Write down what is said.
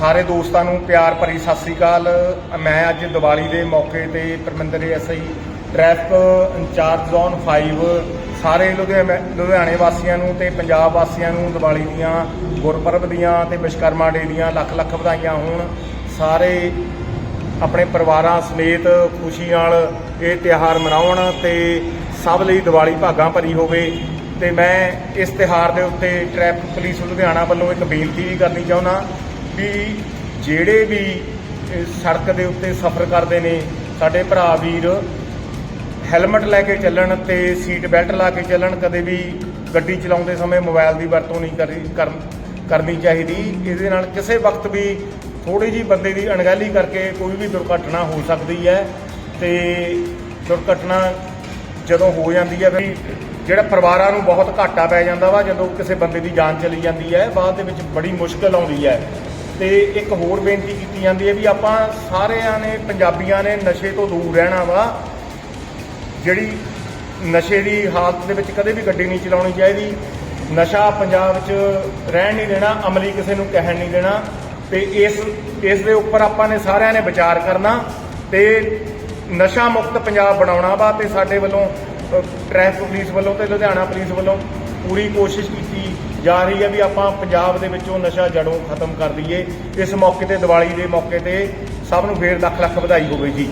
ਸਾਰੇ ਦੋਸਤਾਂ ਨੂੰ ਪਿਆਰ ਭਰੀ ਸਤਿ ਸ੍ਰੀ ਅਕਾਲ। ਮੈਂ ਅੱਜ ਦੀਵਾਲੀ ਦੇ ਮੌਕੇ ਤੇ Parminder SI, traffic in charge zone 5 ਸਾਰੇ ਲੁਧਿਆਣੇ ਲੁਧਿਆਣੇ ਵਾਸੀਆਂ ਨੂੰ ਤੇ ਪੰਜਾਬ ਵਾਸੀਆਂ ਨੂੰ ਦੀਵਾਲੀ ਦੀਆਂ ਗੁਰਪੁਰਬ ਦੀਆਂ ਤੇ ਵਿਸ਼ਕਰਮਾ ਡੇ ਦੀਆਂ ਲੱਖ ਲੱਖ ਵਧਾਈਆਂ ਹੋਣ। ਸਾਰੇ ਆਪਣੇ ਪਰਿਵਾਰਾਂ ਸਮੇਤ ਖੁਸ਼ੀ ਨਾਲ ਇਹ ਤਿਉਹਾਰ ਮਨਾਉਣ ਤੇ ਸਭ ਲਈ ਦੀਵਾਲੀ ਭਾਗਾਂ ਭਰੀ ਹੋਵੇ। ਤੇ ਮੈਂ ਇਸ ਤਿਉਹਾਰ ਦੇ ਉੱਤੇ ਟ੍ਰੈਫਿਕ ਪੁਲਿਸ ਲੁਧਿਆਣਾ ਵੱਲੋਂ ਇੱਕ ਬੇਨਤੀ ਵੀ ਕਰਨੀ ਚਾਹੁੰਦਾ। ਵੀ ਜਿਹੜੇ ਵੀ ਸੜਕ ਦੇ ਉੱਤੇ ਸਫ਼ਰ ਕਰਦੇ ਨੇ, ਸਾਡੇ ਭਰਾ ਵੀਰ ਹੈਲਮਟ ਲੈ ਕੇ ਚੱਲਣ ਤੇ ਸੀਟ ਬੈਲਟ ਲਾ ਕੇ ਚੱਲਣ, ਕਦੇ ਵੀ ਗੱਡੀ ਚਲਾਉਂਦੇ ਸਮੇਂ ਮੋਬਾਈਲ ਦੀ ਵਰਤੋਂ ਨਹੀਂ ਕਰੀ, ਕਰਨੀ ਚਾਹੀਦੀ। ਇਹਦੇ ਨਾਲ ਕਿਸੇ ਵਕਤ ਵੀ ਥੋੜੀ ਜੀ ਬੰਦੇ ਦੀ ਅਣਗਹਿਲੀ ਕਰਕੇ ਕੋਈ ਵੀ ਦੁਰਘਟਨਾ ਹੋ ਸਕਦੀ ਹੈ ਤੇ ਦੁਰਘਟਨਾ ਜਦੋਂ ਹੋ ਜਾਂਦੀ ਹੈ, ਫਿਰ ਜਿਹੜਾ ਪਰਿਵਾਰਾਂ ਨੂੰ ਬਹੁਤ ਘਾਟਾ ਪੈ ਜਾਂਦਾ ਵਾ, ਜਦੋਂ ਕਿਸੇ ਬੰਦੇ ਦੀ ਜਾਨ ਚਲੀ ਜਾਂਦੀ ਹੈ, ਬਾਅਦ ਦੇ ਵਿੱਚ ਬੜੀ ਮੁਸ਼ਕਲ ਆਉਂਦੀ ਹੈ। ਤੇ ਇੱਕ ਹੋਰ ਬੇਨਤੀ ਕੀਤੀ ਜਾਂਦੀ ਹੈ ਵੀ ਆਪਾਂ ਸਾਰਿਆਂ ਨੇ ਪੰਜਾਬੀਆਂ ਨੇ ਨਸ਼ੇ ਤੋਂ ਦੂਰ ਰਹਿਣਾ ਵਾ। ਜਿਹੜੀ ਨਸ਼ੇ ਦੀ ਹਾਲਤ ਦੇ ਵਿੱਚ ਕਦੇ ਵੀ ਗੱਡੀ ਨਹੀਂ ਚਲਾਉਣੀ ਚਾਹੀਦੀ। ਨਸ਼ਾ ਪੰਜਾਬ 'ਚ ਰਹਿਣ ਨਹੀਂ ਦੇਣਾ ਅਮਲੀ ਕਿਸੇ ਨੂੰ ਕਹਿਣ ਨਹੀਂ ਦੇਣਾ। ਤੇ ਇਸ ਇਸ ਦੇ ਉੱਪਰ ਆਪਾਂ ਨੇ ਸਾਰਿਆਂ ਨੇ ਵਿਚਾਰ ਕਰਨਾ ਤੇ ਨਸ਼ਾ ਮੁਕਤ ਪੰਜਾਬ ਬਣਾਉਣਾ ਵਾ ਤੇ ਸਾਡੇ ਵੱਲੋਂ ਅ, ਟ੍ਰੈਫਿਕ ਪੁਲਿਸ ਵੱਲੋਂ ਤੇ ਲੁਧਿਆਣਾ ਪੁਲਿਸ ਵੱਲੋਂ ਪੂਰੀ ਕੋਸ਼ਿਸ਼ ਕੀਤੀ ਜਾ ਰਹੀ ਹੈ ਵੀ ਆਪਾਂ ਪੰਜਾਬ ਦੇ ਵਿੱਚੋਂ ਨਸ਼ਾ ਜੜੋਂ ਖਤਮ ਕਰ ਦਈਏ। ਇਸ ਮੌਕੇ ਤੇ ਦੀਵਾਲੀ ਦੇ ਮੌਕੇ ਤੇ ਸਭ ਨੂੰ ਫੇਰ ਲੱਖ ਲੱਖ ਵਧਾਈ ਹੋਵੇ ਜੀ